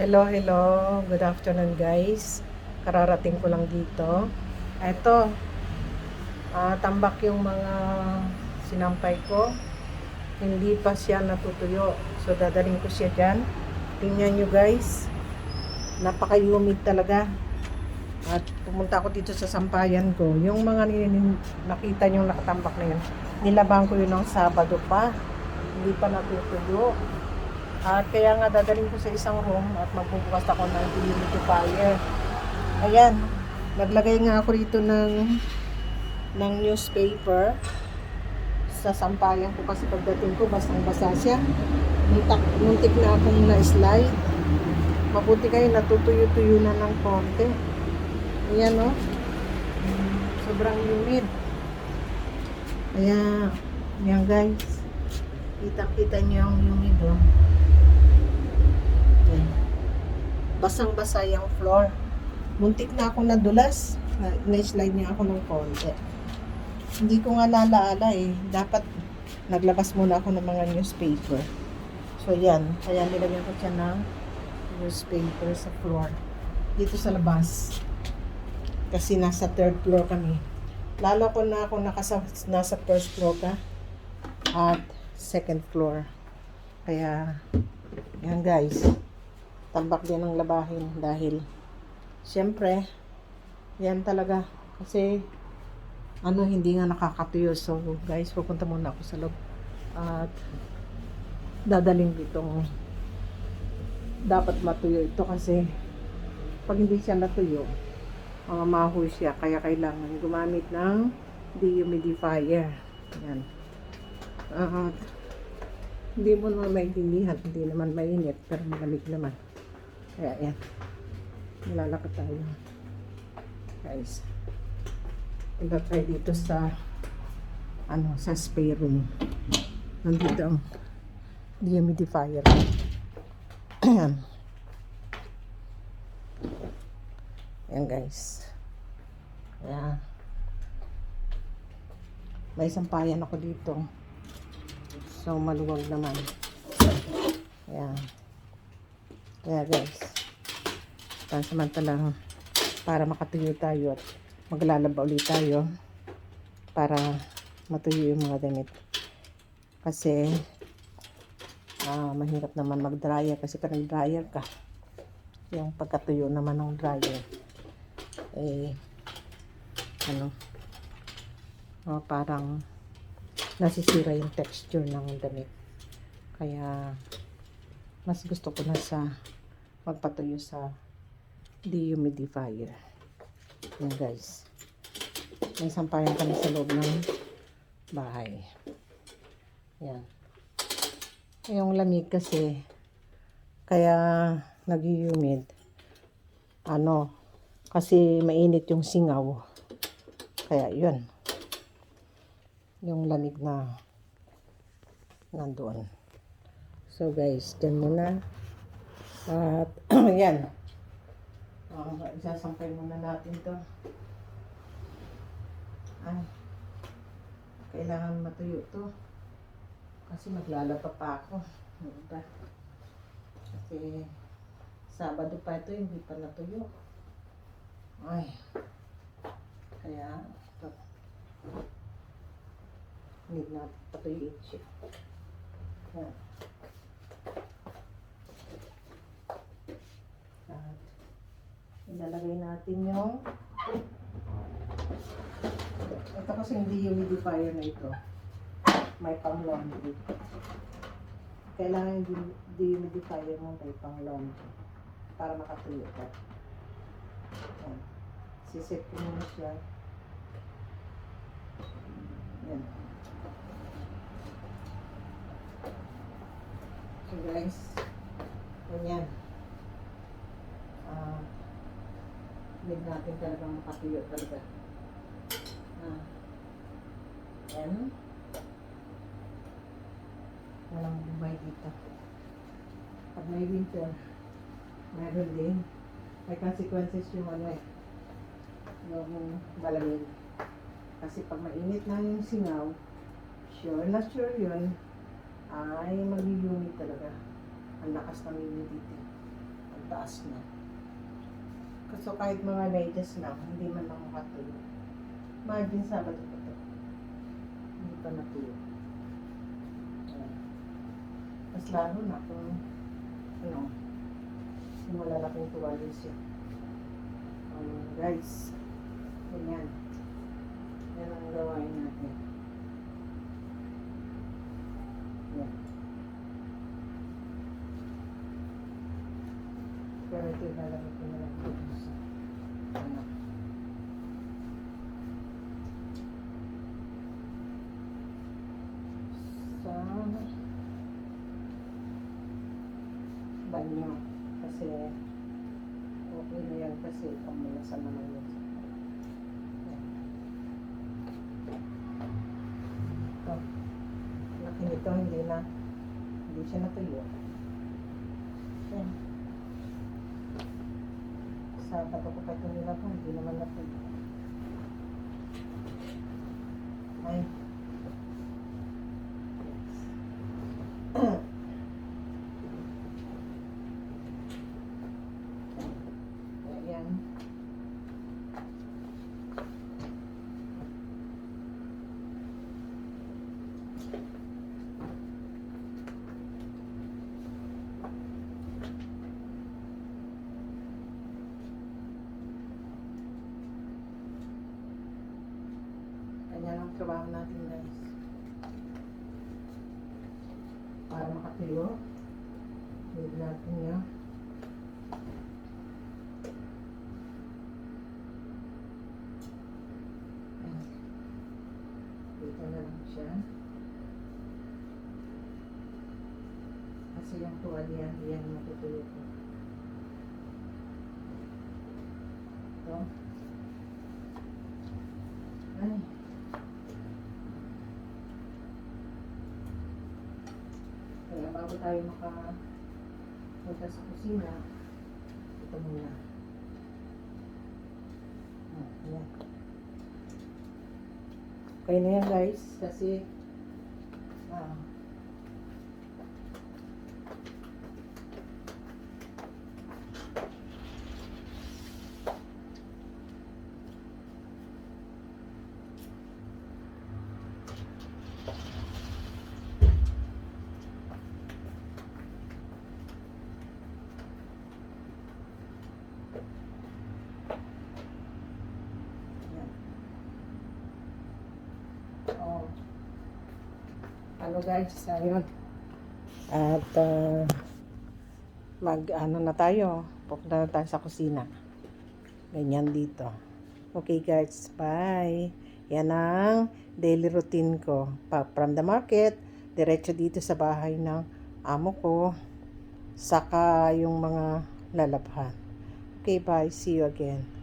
Hello, hello. Good afternoon, guys. Kararating ko lang dito. Eto, ah, tambak yung mga sinampay ko. Hindi pa siya natutuyo. So, dadaling ko siya dyan. Tingnan nyo, guys. Napaka-humid talaga. At pumunta ako dito sa sampayan ko. Yung mga nakita nyo nakatambak na yun, nilabang ko yun ng Sabado pa. Hindi pa natutuyo. At kaya nga dadaling ko sa isang room at magbubukas ako ng dehumidifier. Ayan, naglagay nga ako rito ng ng newspaper sa sampayan ko kasi pagdating ko basang basa siya. Muntak, muntik na akong na-slide. Mabuti kayo natutuyo-tuyo na ng konti. Ayan o. Sobrang humid. Ayan. Ayan guys. Kita-kita niyo ang humid o. Ayan. Basang-basa yung floor. Muntik na ako nadulas. Na- Na-slide niya ako ng konti. Hindi ko nga nalaala eh. Dapat naglabas muna ako ng mga newspaper. So yan. Kaya nilagyan ko siya ng newspaper sa floor. Dito sa labas. Kasi nasa third floor kami. Lalo ko na ako nakasa, nasa first floor ka. At second floor. Kaya yan guys tambak din ang labahin dahil syempre yan talaga. Kasi ano hindi nga nakakatuyo. So guys pupunta muna ako sa loob. At dadaling ditong dapat matuyo ito kasi pag hindi siya natuyo mga mahoy siya. Kaya kailangan gumamit ng dehumidifier. Yan. At hindi mo naman maintindihan, hindi naman mainit, pero malamig naman. Kaya yan. Malalakad tayo. Guys. Punta tayo dito sa ano, sa spare room. Nandito ang dehumidifier. Ayan. Ayan guys. Ayan. May sampayan ako dito. So, maluwag naman. Ayan. Kaya guys, pansamantalang para makatuyo tayo at maglalaba ulit tayo para matuyo yung mga damit. Kasi, ah, mahirap naman mag-dryer kasi pag nag-dryer ka, yung pagkatuyo naman ng dryer, eh, ano, oh, parang nasisira yung texture ng damit. Kaya, mas gusto ko na sa magpatuyo sa dehumidifier. Yan guys. May sampayan kami sa loob ng bahay. Yan. Yung lamig kasi, kaya nag-humid. Ano, kasi mainit yung singaw. Kaya yun yung lamig na nandoon. So guys, dyan muna. At yan. Uh, isasampay muna natin to. Ay. Kailangan matuyo to. Kasi maglalaba pa ako. Diba? Kasi Sabado pa ito, hindi pa natuyo. Ay. Kaya, ito need na patuyuin siya. Yan. At ilalagay natin yung ito kasi hindi humidifier na ito. May pang laundry. Kailangan yung dehumidifier mo may pang laundry para makatuyo ka. Yan. Siset ko muna siya. Yan. So guys, ganyan. Ah, need natin talagang makatuyo talaga. Ah, yan. Walang bumay dito. Pag may winter, meron din. May consequences yung ano eh, yung malamig. Kasi pag mainit na yung singaw, sure na sure yun, ay mag-unit talaga. Ang lakas ng humidity. mataas na. Kasi kahit mga medyas lang, hindi man lang makatuyo. Imagine Sabado pa to. Hindi pa natuyo. Ayan. Mas lalo na kung ano, yung malalaking tuwalis yun. Um, guys, ganyan. Yan ang gawain natin. Yan. Pero ito ilalagay ko na lang dito sa ano. Sa banyo. Kasi okay na yan kasi pamulasan naman yun. Ito. Laki nito, hindi na hindi siya natuyo. Yan. Sa bato ko nila po, hindi naman natuyo. Ay. Ayan. Ganyan ang trabaho natin guys. Para makatuyo. Huwag natin yan. Dito na lang siya. Kasi yung tuwalya, yan matutuyo ko. Ito. Ay. Kaya bago tayo maka punta sa kusina, ito muna. Ah, ayan. Okay na yan guys, kasi ah, Yan. Oh. Ano guys, ayun. At uh, mag ano na tayo, pupunta na tayo sa kusina. Ganyan dito. Okay guys, bye. Yan ang daily routine ko. Pa from the market, diretso dito sa bahay ng amo ko. Saka yung mga lalabhan. Okay, bye. See you again.